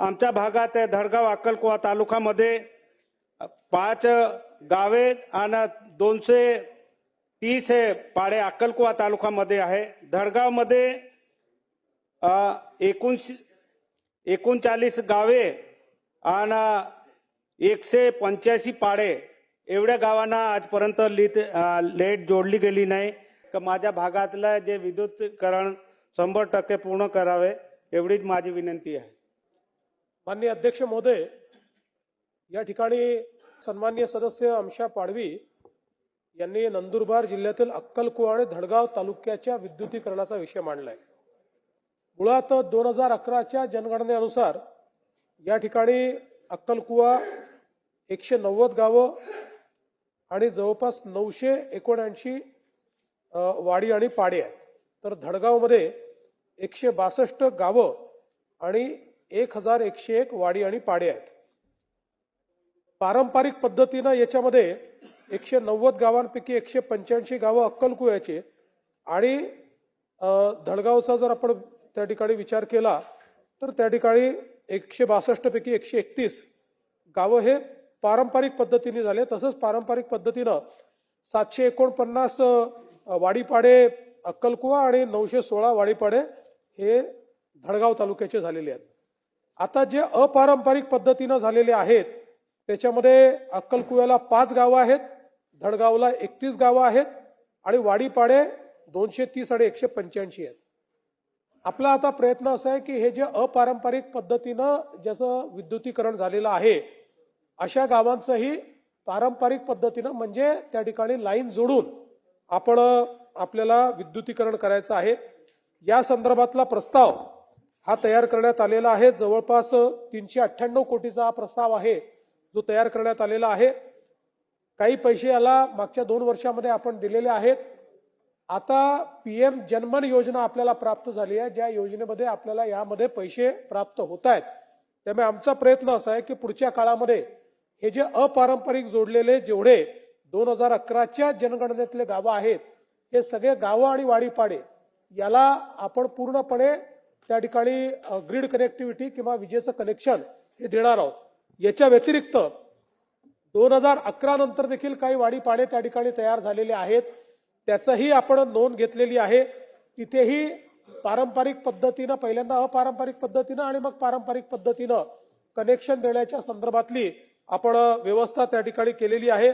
आमच्या भागात आहे धडगाव अक्कलकुवा तालुक्यामध्ये पाच गावे आणि दोनशे तीस हे पाडे अक्कलकुवा तालुक्यामध्ये आहे. धडगावमध्ये अ, एकोणशे एकोणचाळीस गावे आणि एकशे पंच्याऐंशी पाडे एवढ्या गावांना आजपर्यंत लिट लेट जोडली गेली नाही. तर माझ्या भागातलं जे विद्युतीकरण शंभर टक्के पूर्ण करावे एवढीच माझी विनंती आहे. माननीय अध्यक्ष महोदय या ठिकाणी सन्मान्य सदस्य अमशा पाडवी यांनी नंदुरबार जिल्ह्यातील अक्कलकुवा आणि धडगाव तालुक्याच्या विद्युतीकरणाचा विषय मांडलाय. मुळात दोन हजार अकराच्या जनगणनेनुसार या ठिकाणी अक्कलकुवा एकशे नव्वद गावं आणि जवळपास नऊशे एकोणऐंशी वाडी आणि पाडे आहेत. तर धडगावमध्ये एकशे बासष्ट गावं आणि एक हजार एकशे एक वाडी आणि पाडे आहेत. पारंपरिक पद्धतीनं याच्यामध्ये एकशे नव्वद गावांपैकी एकशे पंच्याऐंशी गावं अक्कलकुव्याचे आणि धडगावचा जर आपण त्या ठिकाणी विचार केला तर त्या ठिकाणी एकशे बासष्टपैकी एकशे एकतीस गावं हे पारंपरिक पद्धतीने झाले. तसंच पारंपरिक पद्धतीनं सातशे एकोणपन्नास वाडीपाडे अक्कलकुवा आणि नऊशे सोळा वाडीपाडे हे धडगाव तालुक्याचे झालेले आहेत. आता जे अपारंपरिक पद्धतीनं झालेले आहेत त्याच्यामध्ये अक्कलकुव्याला पाच गावं आहेत धडगावला एकतीस गावं आहेत आणि वाडीपाडे दोनशे तीस आणि एकशे पंच्याऐंशी आहेत. आपला आता प्रयत्न असा आहे की हे जे अपारंपरिक पद्धतीनं ज्याचं विद्युतीकरण झालेलं आहे अशा गावांचंही पारंपरिक पद्धतीनं म्हणजे त्या ठिकाणी लाईन जोडून आपण आपल्याला विद्युतीकरण करायचं आहे. या संदर्भातला प्रस्ताव हा तयार करण्यात आलेला आहे. जवळपास तीनशे अठ्ठ्याण्णव कोटीचा हा प्रस्ताव आहे जो तयार करण्यात आलेला आहे. काही पैसे याला मागच्या दोन वर्षामध्ये आपण दिलेले आहेत. आता पीएम जनमन योजना आपल्याला प्राप्त झाली आहे. ज्या योजनेमध्ये आपल्याला यामध्ये पैसे प्राप्त होत आहेत. त्यामुळे आमचा प्रयत्न असा आहे की पुढच्या काळामध्ये हे जे अपारंपरिक जोडलेले जेवढे दोन हजार अकराच्या जनगणनेतले गावं आहेत हे सगळे गावं आणि वाडीपाडे याला आपण पूर्णपणे त्या ठिकाणी ग्रीड कनेक्टिव्हिटी किंवा विजेचं कनेक्शन हे देणार आहोत. याच्या व्यतिरिक्त दोन हजार अकरा नंतर देखील काही वाडी वाडीपाडे त्या ठिकाणी तयार झालेले आहेत. त्याचंही आपण नोंद घेतलेली आहे. तिथेही पारंपरिक पद्धतीनं पहिल्यांदा अपारंपरिक पद्धतीनं आणि मग पारंपरिक पद्धतीनं कनेक्शन देण्याच्या संदर्भातली आपण व्यवस्था त्या ठिकाणी केलेली आहे.